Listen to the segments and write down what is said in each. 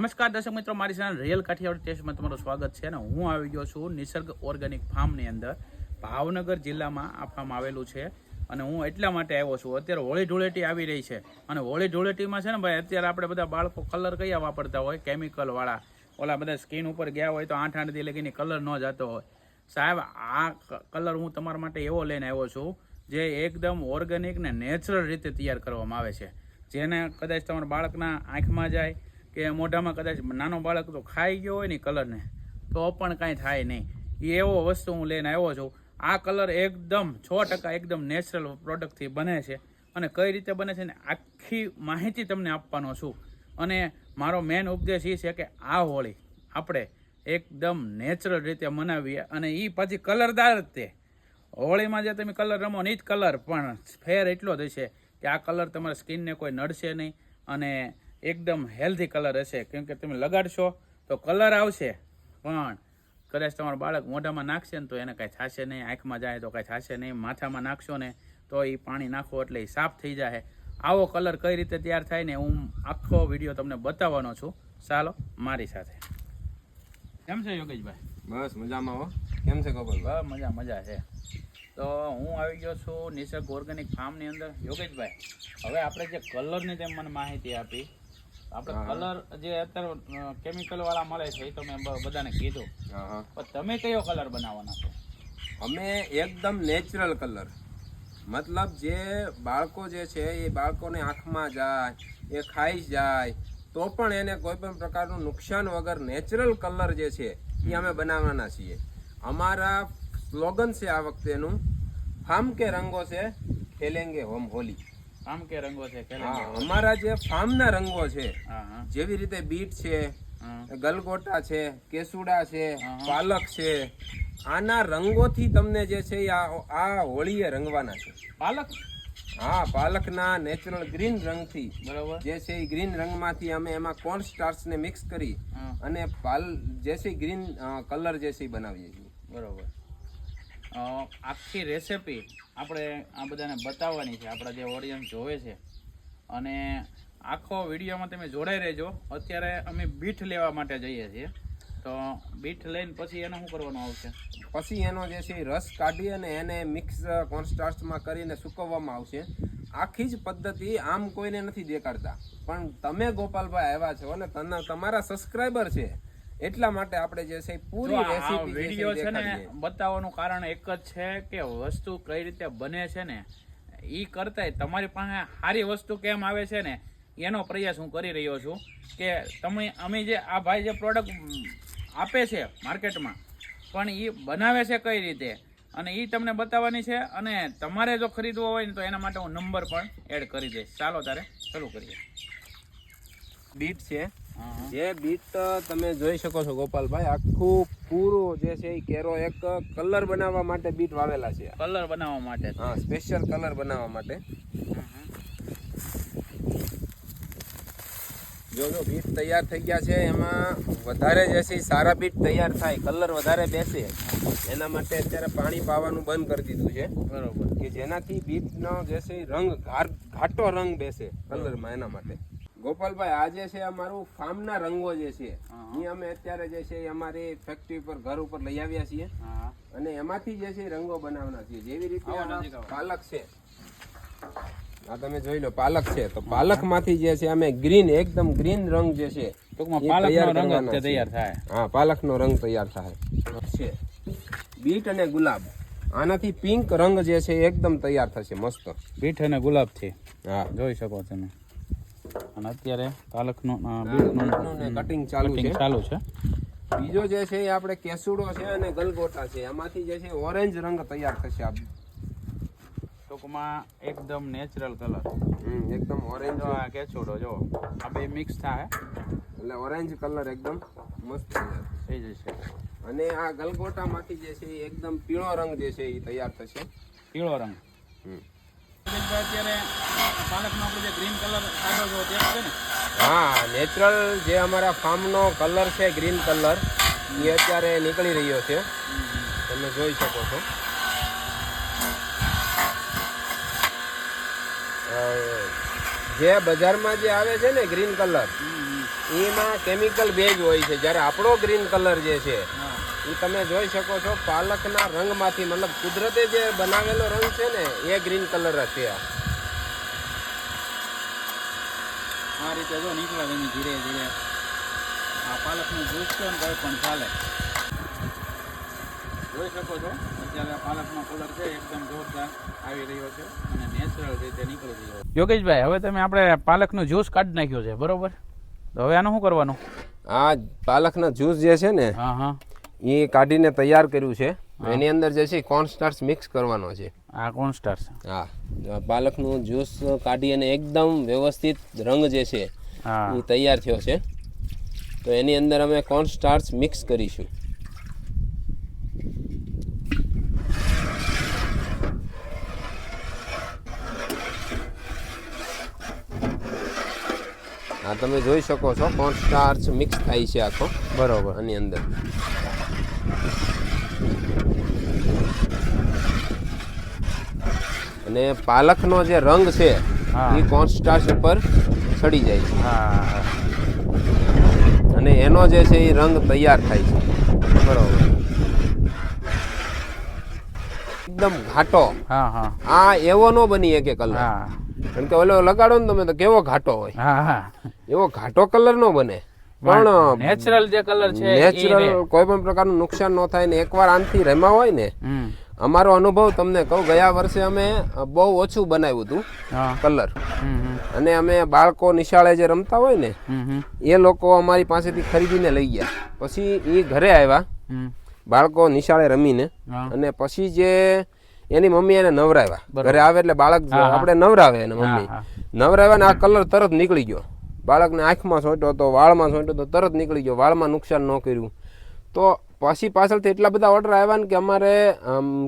નમસ્કાર દર્શક મિત્રો, મારી ચેનલ રિયલ કાઠિયાવાડ ટેસ્ટમાં તમારું સ્વાગત છે અને હું આવી ગયો છું નિસર્ગ ઓર્ગેનિક ફાર્મની અંદર ભાવનગર જિલ્લામાં આ ફાર્મ આવેલું છે અને હું એટલા માટે આવ્યો છું. અત્યારે હોળી ધૂળેટી આવી રહી છે અને હોળી ધૂળેટીમાં છે ને ભાઈ, અત્યારે આપણે બધા બાળકો કલર કયા વાપરતા હોય? કેમિકલવાળા ઓલા બધા સ્કીન ઉપર ગયા હોય તો આઠ આઠ લગીને કલર ન જતો હોય. સાહેબ, આ કલર હું તમારા માટે એવો લઈને આવ્યો છું જે એકદમ ઓર્ગેનિક ને નેચરલ રીતે તૈયાર કરવામાં આવે છે. જેને કદાચ તમારા બાળકના આંખમાં જાય કે મોઢામાં કદાચ નાનો બાળક તો ખાઈ ગયો હોય ને કલરને તો પણ કાંઈ થાય નહીં. એવો વસ્તુ હું લઈને આવ્યો છું. આ કલર એકદમ છ ટકા એકદમ નેચરલ પ્રોડક્ટથી બને છે. અને કઈ રીતે બને છે ને આખી માહિતી તમને આપવાનો છું. અને મારો મેન ઉપદેશ એ છે કે આ હોળી આપણે એકદમ નેચરલ રીતે મનાવીએ અને એ પછી કલરદાર જ તે. હોળીમાં જે તમે કલર રમો ને એ જ કલર પણ ફેર એટલો હશે કે આ કલર તમારા સ્કિનને કોઈ નડશે નહીં. અને એકદમ હેલ્ધી કલર હશે. કેમ કે તમે લગાડશો તો કલર આવશે. પણ કદાચ તમારું બાળક મોઢામાં નાખશે ને તો એને કાંઈ થશે નહીં આંખમાં જાય તો કાંઈ થશે નહીં માથામાં નાખશો ને તો એ પાણી નાખો એટલે એ સાફ થઈ જાય આવો કલર કઈ રીતે તૈયાર થાય ને હું આખો વીડિયો તમને બતાવવાનો છું. ચાલો મારી સાથે. કેમ છે યોગેશભાઈ? બસ મજામાં હો. કેમ છે કપલ બસ મજા મજા છે. તો હું આવી ગયો છું નિસર્ગ ઓર્ગેનિક ફાર્મની અંદર. યોગેશભાઈ હવે આપણે જે કલરની તેમ મને માહિતી આપી આપણે કલર જે અત્યારે કેમિકલ વાળા મળે છે એ તો મેં બધાને કીધું. પણ તમે કયો કલર બનાવવાના છો? અમે એકદમ નેચરલ કલર મતલબ જે બાળકો જે છે એ બાળકોને આંખમાં જાય એ ખાઈ જાય તો પણ એને કોઈ પણ પ્રકારનું નુકસાન વગર નેચરલ કલર જે છે એ અમે બનાવવાના છીએ. અમારા સ્લોગન છે આ વખતેનું. ફામ કે રંગો છે ખેલેંગે હોમ હોલી. આમ કે રંગો છે અમારા જે ફાર્મના રંગો છે જેવી રીતે બીટ છે ગલગોટા છે કેસુડા છે પાલક છે આના રંગોથી તમને જે છે આ આ હોળીએ રંગવાના છે. પાલક? હા પાલકના નેચરલ ગ્રીન રંગથી. બરોબર. જે છે એ ગ્રીન રંગમાંથી અમે એમાં કોર્ન સ્ટાર્ચને મિક્સ કરી અને પાલ જે છે ગ્રીન કલર જે છે એ બનાવીએ છીએ. બરોબર. આખી રેસિપી આપણે આ બધાને બતાવવાની છે, આપણા જે ઓડિયન્સ જોવે છે. અને આખો વિડીયોમાં તમે જોડાઈ રહેજો. અત્યારે અમે બીઠ લેવા માટે જઈએ છીએ. તો બીઠ લઈને પછી એને શું કરવાનું આવશે? પછી એનો જે છે રસ કાઢી અને એને મિક્સ કોર્નસ્ટાર્ચમાં કરીને સૂકવવામાં આવશે. આખી જ પદ્ધતિ આમ કોઈને નથી દેખાડતા. પણ તમે ગોપાલભાઈ આવ્યા છો અને તમારા સબસ્ક્રાઈબર છે. એટલા માટે આપણે જે છે પૂરી રેસીપી વિડિયો છે ને બતાવવાનું કારણ એક જ છે કે વસ્તુ કઈ રીતે બને છે ને ઈ કરતાંય તમારી પાસે સારી વસ્તુ કેમ આવે છે ને એનો પ્રયાસ હું કરી રહ્યો છું કે તમે અમે જે આ ભાઈ જે પ્રોડક્ટ આપે છે માર્કેટમાં પણ એ બનાવે છે કઈ રીતે? અને એ તમને બતાવવાની છે અને તમારે જો ખરીદવો હોય ને તો એના માટે હું નંબર પણ એડ કરી દઈશ. ચાલો તારે શરૂ કરીએ. બીટ છે. જે બીટ તમે જોઈ શકો છો ગોપાલભાઈ આખું પૂરું જે છે એ કેરો એક કલર બનાવવા માટે બીટ વાવેલા છે કલર બનાવવા માટે. હા સ્પેશિયલ કલર બનાવવા માટે. જો જો બીટ તૈયાર થઈ ગયા છે એમાં વધારે જે છે સારા બીટ તૈયાર થાય કલર વધારે બેસે એના માટે અત્યારે પાણી પાવાનું બંધ કરી દીધું છે. બરોબર. કે જેનાથી બીટનો જે છે રંગ ઘાટો રંગ બેસે કલરમાં એના માટે. ગોપાલભાઈ આ જે છે અમારું ફાર્મના રંગો જે છે એ અમે અત્યારે જે છે અમારી ફેક્ટરી પર ઘર ઉપર લઈ આવ્યા છીએ. અને એમાંથી જે છે રંગો બનાવવાના છીએ. જેવી રીતે. પાલક છે. આ તમે જોઈ લો પાલક છે. તો પાલકમાંથી જે છે અમે ગ્રીન એકદમ ગ્રીન રંગ જે છે રંગ. તૈયાર થાય. હા પાલકનો રંગ તૈયાર થાય. છે. બીટ અને ગુલાબ. આનાથી પિંક રંગ જે છે એકદમ તૈયાર થશે મસ્ત. બીટ અને ગુલાબ છે હા. જોઈ શકો તમે. અને અત્યારે પાલકનું બીટનું કટિંગ ચાલુ છે. ચાલુ છે. બીજો જે છે એ આપણે કેસુડો છે અને ગલગોટા છે. એમાંથી જે છે ઓરેન્જ રંગ તૈયાર થશે આ ટૂંકમાં એકદમ નેચરલ કલર હમ, એકદમ ઓરેન્જ આ કેસુડો જો. આ બે મિક્સ થાય. એટલે ઓરેન્જ કલર એકદમ મસ્ત થઈ જશે. અને આ ગલગોટામાંથી જે છે એકદમ પીળો રંગ જે છે એ તૈયાર થશે. પીળો રંગ. હમ. અત્યારે પાલકનો આપણે જે ગ્રીન કલર તે છે ને? હા નેચરલ જે અમારા ફાર્મનો કલર છે ગ્રીન કલર એ અત્યારે નીકળી રહ્યો છે. તમે જોઈ શકો છો. જે બજારમાં જે આવે છે ને ગ્રીન કલર. એમાં કેમિકલ ભેજ હોય છે. જ્યારે આપણો ગ્રીન કલર જે છે એ તમે જોઈ શકો છો પાલકના રંગમાંથી મતલબ કુદરતે જે બનાવેલો રંગ છે ને એ ગ્રીન કલર હશે આ. આ રીતે જો નીકળે એની ધીરે ધીરે. આ પાલકનું જ્યુસ છે ને કોઈ પણ ચાલે. જોઈ શકો છો અત્યારે પાલકનો કલર છે એકદમ જોરદાર આવી રહ્યો છે અને નેચરલ રીતે નીકળી રહ્યો છે. યોગેશભાઈ હવે તમે આપણે પાલકનું જ્યુસ કાઢી નાખ્યું છે બરોબર? તો હવે આનું શું કરવાનું? આ પાલકના જ્યુસ જે છે ને હા હા. એ કાઢીને તૈયાર કર્યું છે. એની અંદર જે છે કોર્ન સ્ટાર્સ મિક્સ કરવાનો છે. આ કોર્ન સ્ટાર હા પાલકનું જ્યુસ કાઢી અને એકદમ વ્યવસ્થિત રંગ જે છે એ તૈયાર થયો છે. તો એની અંદર અમે કોર્ન સ્ટાર્સ મિક્સ કરીશું. આ તમે જોઈ શકો છો કોર્ન સ્ટાર્ચ મિક્સ થાય છે આખો. બરોબર. આની અંદર. અને પાલકનો જે રંગ છે એ કોન્સ્ટાસ ઉપર ચડી જાય છે. હા. અને એનો જે છે એ રંગ તૈયાર થાય છે. બરોબર. એકદમ ઘાટો. આ એવો નો બની શકે કલર કારણ કે ઓલો લગાડો ને તમે તો કેવો ઘાટો હોય. એવો ઘાટો કલર નો બને. પણ નેચરલ જે કલર છે નેચરલ કોઈ પણ પ્રકારનું નુકસાન ન થાય ને એકવાર આનથી રમ્યા હોય ને અમારો અનુભવ તમને કહું ગયા વર્ષે અમે બહુ ઓછું બનાવ્યું હતું કલર. અને અમે બાળકો નિશાળે જે રમતા હોય ને એ લોકો અમારી પાસેથી ખરીદીને લઈ ગયા. પછી એ ઘરે આવ્યા. બાળકો નિશાળે રમીને અને પછી જે એની મમ્મી એને નવરાવ્યા. ઘરે આવે એટલે બાળક. આપણે નવરાવે એને મમ્મી. નવરાવ્યા ને આ કલર તરત નીકળી ગયો. બાળકને આંખમાં સોંટ્યો તો વાળમાં સોંટ્યો તો તરત નીકળી ગયો. વાળમાં નુકસાન ન કર્યું. તો પછી પાછળથી એટલા બધા ઓર્ડર આવ્યા ને કે અમારે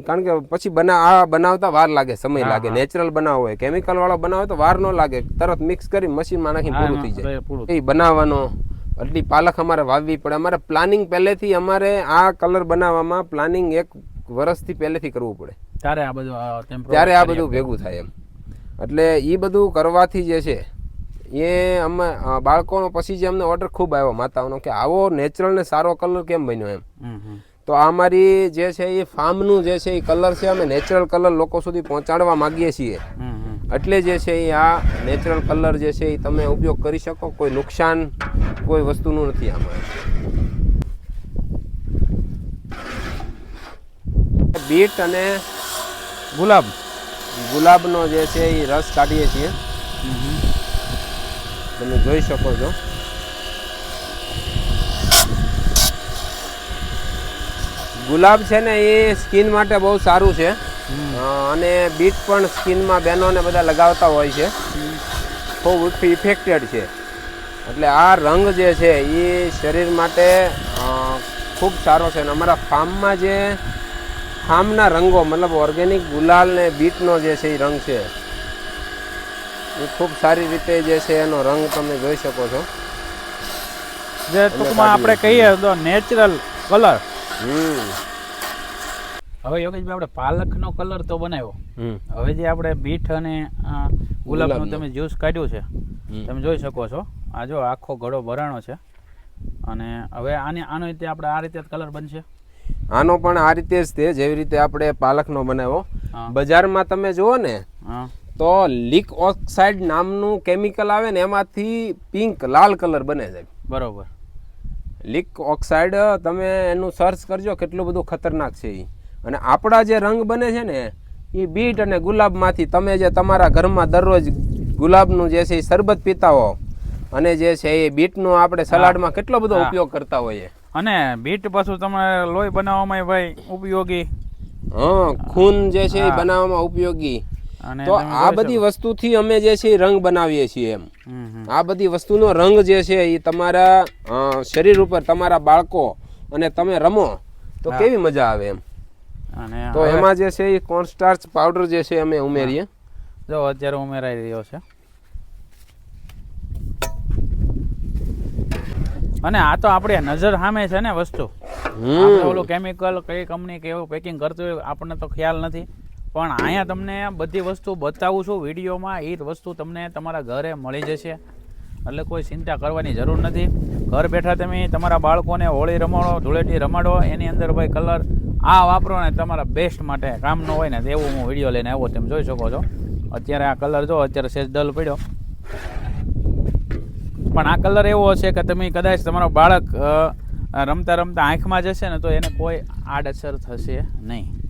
કારણ કે પછી બના આ બનાવતા વાર લાગે સમય લાગે. નેચરલ બનાવવો હોય કેમિકલ વાળો બનાવે તો વાર ન લાગે. તરત મિક્સ કરી મશીનમાં નાખીને પૂરું થઈ જાય. એ બનાવવાનો. એટલી પાલક અમારે વાવવી પડે. અમારે પ્લાનિંગ પહેલેથી અમારે આ કલર બનાવવામાં પ્લાનિંગ એક વર્ષથી પહેલેથી કરવું પડે. ત્યારે આ બધું ત્યારે આ બધું ભેગું થાય એમ. એટલે એ બધું કરવાથી જે છે એ અમે બાળકોનો પછી જે અમને ઓર્ડર ખૂબ આવ્યો માતાઓનો કે આવો નેચરલ ને સારો કલર કેમ બન્યો એમ. તો આ અમારી જે છે એ ફાર્મનું જે છે એ કલર છે અમે નેચરલ કલર લોકો સુધી પહોંચાડવા માગીએ છીએ. એટલે જે છે એ આ નેચરલ કલર જે છે એ તમે ઉપયોગ કરી શકો કોઈ નુકસાન કોઈ વસ્તુનું નથી આમાં. બીટ અને ગુલાબ. ગુલાબનો જે છે એ રસ કાઢીએ છીએ. તમે જોઈ શકો છો. ગુલાબ છે ને એ સ્કિન માટે બહુ સારું છે. અને બીટ પણ સ્કિનમાં બહેનોને બધા લગાવતા હોય છે. ખૂબ ઇફેક્ટેડ છે. એટલે આ રંગ જે છે એ શરીર માટે ખૂબ સારો છે. અને અમારા ફાર્મમાં જે ફાર્મના રંગો મતલબ ઓર્ગેનિક ગુલાલ ને બીટનો જે છે એ રંગ છે એ ખૂબ સારી રીતે જે છે એનો રંગ તમે જોઈ શકો છો. જે ટૂંકમાં આપણે કહીએ તો નેચરલ કલર હમ. હવે યોગેશભાઈ આપણે પાલકનો કલર તો બનાવ્યો. હમ. હવે જે આપણે બીટ અને આ ગુલાબનું તમે જ્યુસ કાઢ્યું છે હમ. તમે જોઈ શકો છો. આ જો આખો ઘડો ભરાણો છે. અને હવે આને આનો રીતે આપણે આ રીતે કલર બનશે? આનો પણ આ રીતે જ તે જેવી રીતે આપણે પાલકનો બનાવ્યો. બજારમાં તમે જુઓ ને હા. તો લીક ઓક્સાઇડ નામનું કેમિકલ આવે ને એમાંથી પિંક લાલ કલર બને છે. બરોબર. લીક ઓક્સાઇડ તમે એનું સર્ચ કરજો કેટલું બધું ખતરનાક છે એ અને આપણા જે રંગ બને છે ને એ બીટ અને ગુલાબમાંથી તમે જે તમારા ઘરમાં દરરોજ ગુલાબનું જે છે એ શરબત પીતા હો અને જે છે એ બીટનો આપણે સલાડમાં કેટલો બધો ઉપયોગ કરતા હોઈએ. અને બીટ પાછું તમારે લોહી બનાવવામાં ભાઈ ઉપયોગી? હા ખૂન જે છે એ બનાવવામાં ઉપયોગી. તો આ બધી વસ્તુથી અમે જે છે રંગ બનાવીએ છીએ એમ. આ બધી વસ્તુનો રંગ જે છે એ તમારા શરીર ઉપર તમારા બાળકો અને તમે રમો તો કેવી મજા આવે એમ. તો એમાં જે છે એ કોર્નસ્ટાર્ચ પાવડર જે છે અમે ઉમેરીએ. જો અત્યારે ઉમેરાઈ રહ્યો છે. અને આ તો આપણે નજર સામે છે ને વસ્તુ. આપણે ઓલું કેમિકલ કઈ કંપની કેવું પેકિંગ કરતું હોય આપણને તો ખ્યાલ નથી. પણ અહીંયા તમને બધી વસ્તુ બતાવું છું વિડીયોમાં. એ જ વસ્તુ તમને તમારા ઘરે મળી જશે. એટલે કોઈ ચિંતા કરવાની જરૂર નથી. ઘર બેઠા તમે તમારા બાળકોને હોળી રમાડો, ધૂળેટી રમાડો, એની અંદર ભાઈ કલર આ વાપરો ને તમારા બેસ્ટ માટે. કામ ન હોય ને તેવું હું વીડિયો લઈને આવ્યો તમે જોઈ શકો છો. અત્યારે આ કલર જો, અત્યારે સેજ ડલ પડ્યો. પણ આ કલર એવો હશે કે તમે કદાચ તમારો બાળક રમતા રમતા આંખમાં જશે ને તો એને કોઈ આડઅસર થશે નહીં.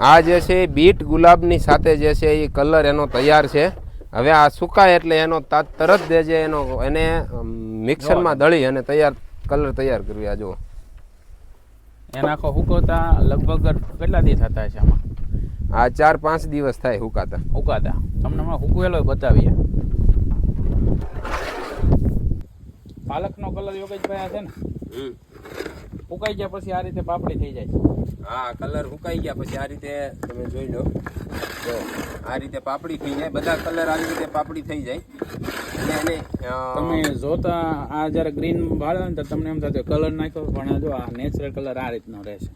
આ જે છે એ બીટ ગુલાબની સાથે જે છે એ કલર એનો તૈયાર છે. હવે આ સુકાય એટલે એનો તાત તરત જ જે એનો એને મિક્સરમાં દળી અને તૈયાર કલર તૈયાર કરવી આ જુઓ. એના આખો હુકવતા લગભગ કેટલા દી થતા છે આમાં? આ ચાર પાંચ દિવસ થાય હુકાતા. હુકાતા. તમને હમણાં હુકવેલો બતાવીએ. પાલકનો કલર યોગેશભાઈ આ છે ને? ફૂકાઈ ગયા પછી આ રીતે પાપડી થઈ જાય હા કલર સુકાઈ ગયા પછી આ રીતે તમે જોઈ લો. તો આ રીતે પાપડી થઈ જાય. બધા કલર આવી રીતે પાપડી થઈ જાય. અને એને તમે જોતા આ જ્યારે ગ્રીન વાળે ને તો તમને એમ થતું કલર નાખ્યો પણ જો આ નેચરલ કલર આ રીતનો રહેશે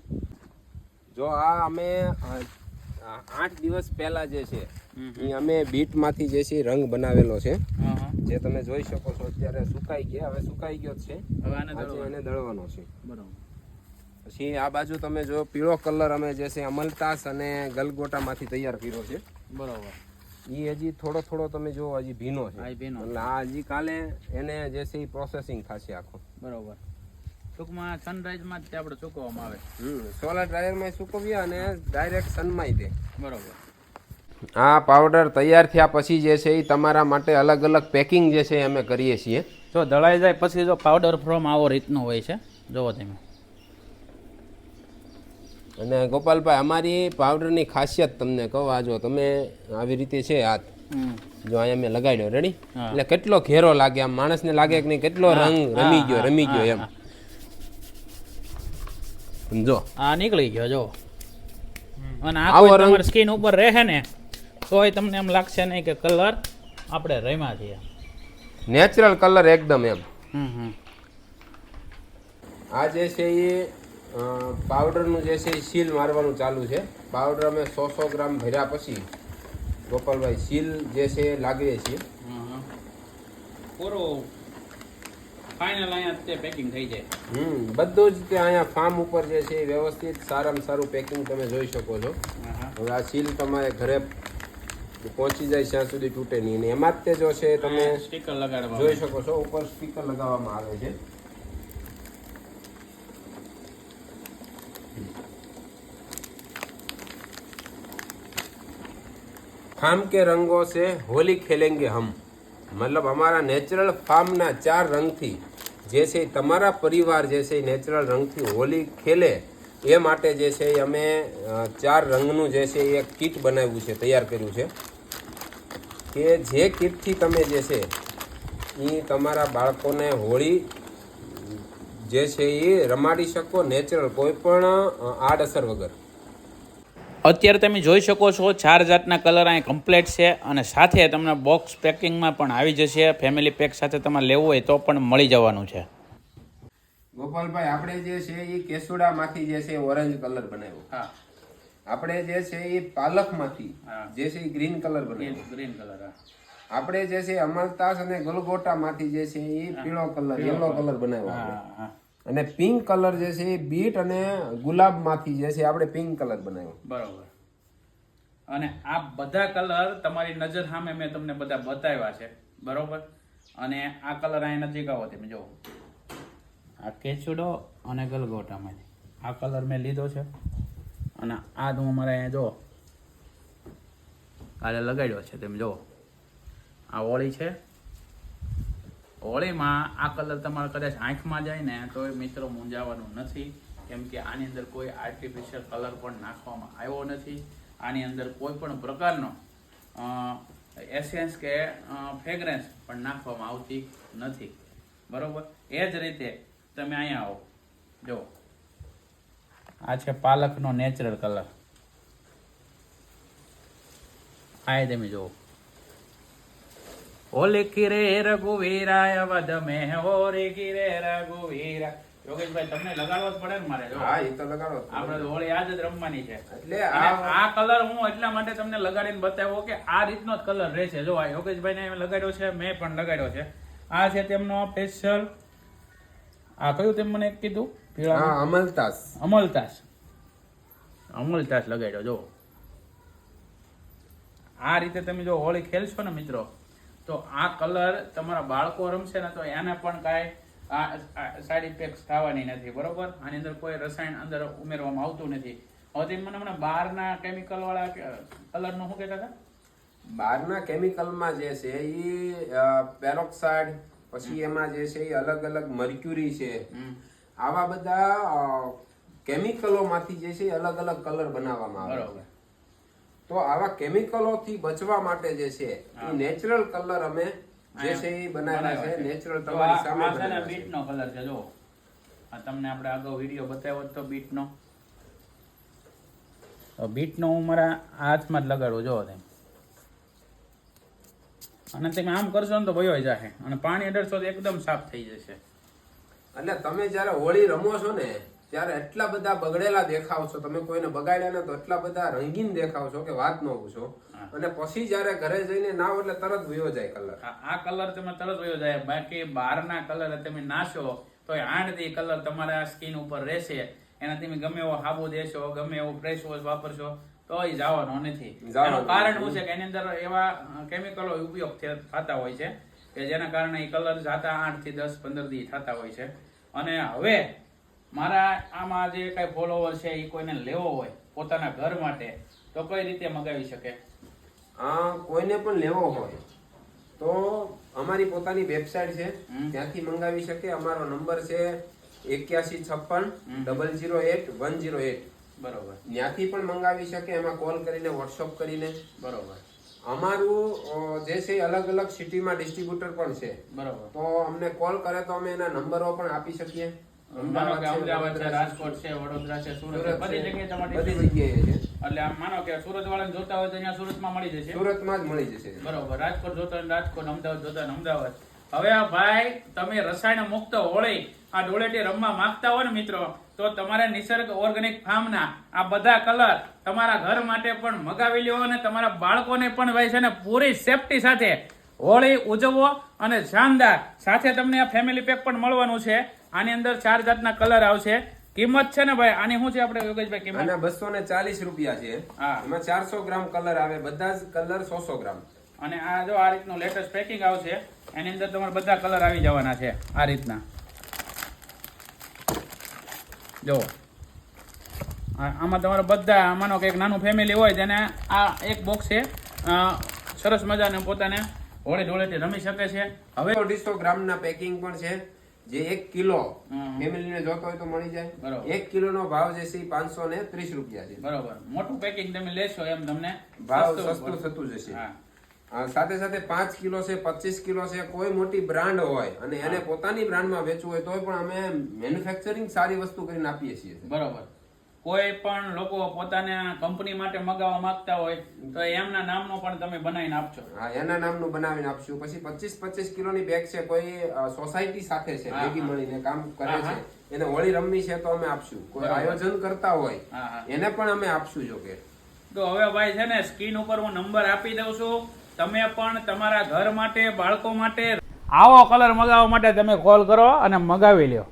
જો આ અમે આઠ દિવસ પહેલા જે છે એ અમે બીટમાંથી જે છે રંગ બનાવેલો છે. જે તમે જોઈ શકો છો અત્યારે સુકાઈ ગયા. હવે સુકાઈ ગયો છે. હવે આને દળવાનો છે. બરોબર. પછી આ બાજુ તમે જો પીળો કલર અમે જે છે અમલતાસ અને ગલગોટામાંથી તૈયાર કર્યો છે. બરોબર. એ હજી થોડો થોડો તમે જો હજી ભીનો છે. ભીનો. એટલે આ હજી કાલે એને જે છે એ પ્રોસેસિંગ થશે આખો. બરોબર. ટૂંકમાં સનરાઈઝમાં જ આપણે ચૂકવવામાં આવે. હમ સોલાર ડ્રાયરમાં સૂકવીએ અને ડાયરેક્ટ સનમાંય દે. બરોબર. આ પાવડર તૈયાર થયા પછી જે છે એ તમારા માટે અલગ અલગ પેકિંગ જે છે અમે કરીએ છીએ. જો દળાઈ જાય પછી જો પાવડર ફ્રોમ આવો રીતનો હોય છે. જોવો તમે. અને ગોપાલભાઈ અમારી પાવડરની ખાસિયત તમને કહું આ જો તમે આવી રીતે છે હાથ જો અહીંયા મેં લગાડ્યો રેડી એટલે કેટલો ઘેરો લાગે આમ માણસને લાગે કે નહીં કેટલો રંગ રમી ગયો રમી ગયો એમ. સમજો આ નીકળી ગયો જો. અને આ આવો રંગ- સ્કીન ઉપર રહે ને તોય તમને એમ લાગશે નહીં કે કલર આપણે રમ્યા છીએ. નેચરલ કલર એકદમ એમ. હમ હમ. આ જે છે એ પાવડરનું જે છે એ સીલ મારવાનું ચાલુ છે. પાવડર અમે સો સો ગ્રામ ભર્યા પછી ગોપાલભાઈ સીલ જે છે એ લાગીએ છીએ. ફાઇનલ અહીંયા તે પેકિંગ થઈ જાય. હમ બધું જ તે અહીંયા ફાર્મ ઉપર જે છે એ વ્યવસ્થિત સારામાં સારું પેકિંગ તમે જોઈ શકો છો. હવે આ સીલ તમારે ઘરે પહોંચી જાય ત્યાં સુધી તૂટે નહીં. એમાં જ તે જો છે તમે સ્ટીકર લગાડવા જોઈ શકો છો ઉપર સ્પીકર લગાવવામાં આવે છે. ફાર્મ કે રંગો સે હોલી ખેલેંગે હમ. મતલબ અમારા નેચરલ ફાર્મના ચાર રંગથી, જે છે તમારા પરિવાર જે છે નેચરલ રંગથી હોલી ખેલે, એ માટે જે છે અમે ચાર રંગનું જે છે એ કીટ બનાવ્યું છે, તૈયાર કર્યું છે. કે જે કીટથી તમે જે છે એ તમારા બાળકોને હોળી જે છે એ રમાડી શકો, નેચરલ કોઈ પણ આડઅસર વગર. અત્યારે તમે જોઈ શકો છો ચાર જાતના કલર અહીં કમ્પ્લીટ છે અને સાથે તમને બોક્સ પેકિંગમાં પણ આવી જશે. ફેમિલી પેક સાથે તમારે લેવું હોય તો પણ મળી જવાનું છે. ગોપાલભાઈ આપણે જે છે એ કેસુડામાંથી જે છે ઓરેન્જ કલર બનાવ્યો. હા. આપણે જે છે એ પાલકમાંથી. જે છે એ ગ્રીન કલર બનાવ્યો. ગ્રીન કલર આપણે જે છે અમલતાસ અને ગલગોટામાંથી જે છે એ પીળો કલર યલો કલર બનાવ્યો હા હા. અને પિંક કલર જે છે એ બીટ અને ગુલાબમાંથી જે છે આપણે પિંક કલર બનાવ્યો. બરોબર. અને આ બધા કલર તમારી નજર સામે મેં તમને બધા બતાવ્યા છે. બરોબર? અને આ કલર અહીં નજીક આવો તમે, જુઓ. આ કેચુડો અને ગલગોટામાંથી. આ કલર મેં લીધો છે. અને આ તો અમારે અહીંયા, જુઓ. કાલે લગાડ્યો છે તમે, જુઓ. આ ઓળી છે. હોળીમાં આ કલર તમારે કદાચ આંખમાં જાય ને તો એ મિત્રો મૂંઝાવાનું નથી. કેમ કે આની અંદર કોઈ આર્ટિફિશિયલ કલર પણ નાખવામાં આવ્યો નથી. આની અંદર કોઈ પણ પ્રકારનો એસેન્સ કે ફ્રેગ્રન્સ પણ નાખવામાં આવતી નથી. બરોબર? એ જ રીતે તમે અહીંયા આવો. જો આ છે પાલકનો નેચરલ કલર આ તમે જુઓ. ઓલે કિરે રઘુવીરાય વદ મે ઓરે કિરે રઘુવીરા યોગેશભાઈ તમને લગાડવો જ પડે ને મારે જો. હા એ તો લગાડો આપણે હોળી આજ જ રમવાની છે. એટલે આ કલર હું એટલા માટે તમને લગાડીને બતાવ્યો કે આ રીતનો જ કલર રહેશે જો આ યોગેશભાઈને લગાડ્યો છે મેં પણ લગાડ્યો છે. આ છે તેમનો સ્પેશિયલ આ કયું તેમ મને એક કીધું? પીળા અમલતાસ. અમલતાસ. અમલતાસ લગાડ્યો જો. આ રીતે તમે જો હોળી ખેલશો ને મિત્રો તો આ કલર તમારા બાળકો રમશે ને તો એને પણ કાંઈ આ સાઈડ ઇફેક્ટ થવાની નથી બરોબર? આની અંદર કોઈ રસાયણ અંદર ઉમેરવામાં આવતું નથી. હવે તમે મને હમણાં બહારના કેમિકલ વાળા કલરનું શું કહેતા હતા? બહારના કેમિકલમાં જે છે એ પેરોક્સાઇડ પછી એમાં જે છે એ અલગ અલગ મર્ક્યુરી છે. આવા બધા કેમિકલોમાંથી જે છે એ અલગ અલગ કલર બનાવવામાં આવે બરોબર. તો આવા કેમિકલોથી બચવા માટે જે છે એ નેચરલ કલર અમે જે છે એ બનાવ્યા છે. નેચરલ તમારી સામે બનાવ્યા છે. બીટનો કલર છે જો. આ તમને આપણે અગાઉ વીડિયો બતાવ્યો હતો બીટનો. બીટનો હું મારા હાથમાં જ લગાડું જો તેમ. અને તમે આમ કરશો ને તો ભયો જશે અને પાણી અડરશો તો એકદમ સાફ થઈ જશે. એટલે તમે જ્યારે હોળી રમો છો ને ત્યારે એટલા બધા બગડેલા દેખાવ છો. તમે કોઈને બગાડ્યા ને તો એટલા બધા રંગીન દેખાવ છો કે વાત ન પૂછો. અને પછી જ્યારે ઘરે જઈને નાવ એટલે તરત વયો જાય કલર આ કલર તમે તરત વયો જાય. બાકી બહારના કલર તમે નાશો તો એ આઠથી કલર તમારા સ્કિન ઉપર રહેશે. એના તમે ગમે એવો હાબુ દેશો ગમે એવો ફ્રેશ વોશ વાપરશો તો એ જવાનો નથી. એનું કારણ શું છે કે એની અંદર એવા કેમિકલો ઉપયોગ થતા હોય છે કે જેના કારણે એ કલર જાતા આઠથી દસ પંદર દી થતા હોય છે. અને હવે મારા આમાં જે કઈ ફોલોવર છે એ કોઈને લેવો હોય પોતાના ઘર માટે તો કઈ રીતે મગાવી શકે? આ કોઈને પણ લેવો હોય તો અમારી પોતાની વેબસાઇટ છે ત્યાંથી મંગાવી શકે. અમારો નંબર છે એક્યાસી છપ્પન double zero eight one zero eight. બરોબર. ત્યાંથી પણ મંગાવી શકે એમાં કોલ કરીને વોટ્સઅપ કરીને. બરોબર. અમારું જે છે અલગ અલગ સિટીમાં ડિસ્ટ્રીબ્યુટર પણ છે. બરોબર. તો અમને કોલ કરે તો અમે એના નંબરો પણ આપી શકીએ. માનો કે અમદાવાદ છે રાજકોટ છે વડોદરા છે સુરત છે બધી જગ્યાએ તમારે બધી જગ્યાએ છે. એટલે આમ માનો કે સુરત વાળાને જોતા હોય તો અહીંયા સુરતમાં મળી જશે. સુરતમાં જ મળી જશે. બરોબર. રાજકોટ જોતા હોય રાજકોટ અમદાવાદ જોતા હોય અમદાવાદ. હવે આ ભાઈ તમે રસાયણ મુક્ત હોળી આ ડોળેટી રમવા માંગતા હોય ને મિત્રો તો તમારે નિસર્ગ ઓર્ગેનિક ફાર્મના આ બધા કલર તમારા ઘર માટે પણ મગાવી લ્યો અને તમારા બાળકોને પણ ભાઈ છે ને પૂરી સેફટી સાથે હોળી ઉજવો અને શાનદાર. સાથે તમને આ ફેમિલી પેક પણ મળવાનું છે. આની અંદર ચાર જાતના કલર આવશે. કિંમત છે ને ભાઈ? આની શું છે આપણે યોગેશભાઈ કિંમત? આના ને ચાલીસ રૂપિયા છે. હા. એમાં ચારસો ગ્રામ કલર આવે બધા જ કલર સો સો ગ્રામ. અને આ જો આ રીતનું લેટેસ્ટ પેકિંગ આવશે એની અંદર તમારે બધા કલર આવી જવાના છે આ રીતના. જો આમાં તમારે બધા માનો કે એક નાનું ફેમિલી હોય તેને આ એક બોક્સ છે સરસ મજાને પોતાને હોળી ધૂળેટી રમી શકે છે. હવે અઢીસો ગ્રામ પેકિંગ પણ છે. જે એક કિલો. ફેમિલી ને જોતો હોય તો મળી જાય. એક કિલો નો ભાવ જે છે પાંચસો ને ત્રીસ રૂપિયા છે. બરોબર. મોટું પેકિંગ તમે લેશો એમ તમને ભાવ સસ્તું થતું જશે. સાથે સાથે પાંચ કિલો છે પચીસ કિલો છે કોઈ મોટી બ્રાન્ડ હોય અને એને પોતાની બ્રાન્ડમાં વેચવું હોય તોય પણ અમે મેન્યુફેક્ચરિંગ સારી વસ્તુ કરીને આપીએ છીએ. બરોબર. કોઈ પણ લોકો પોતાના કંપની માટે મગાવવા માંગતા હોય તો એમના નામનો પણ તમે બનાવીને આપજો. હા એના નામનું બનાવીને આપશું. પછી પચીસ પચીસ કિલોની બેગ છે કોઈ સોસાયટી સાથે છે ભેગી મળીને કામ કરે છે. એને હોળી રમવી છે તો અમે આપશું. કોઈ આયોજન કરતા હોય એને પણ અમે આપશું જો કે. તો હવે ભાઈ છે ને સ્ક્રીન ઉપર હું નંબર આપી દઉં છું. તમે પણ તમારા ઘર માટે બાળકો માટે આવો કલર મગાવવા માટે તમે કોલ કરો અને મગાવી લ્યો.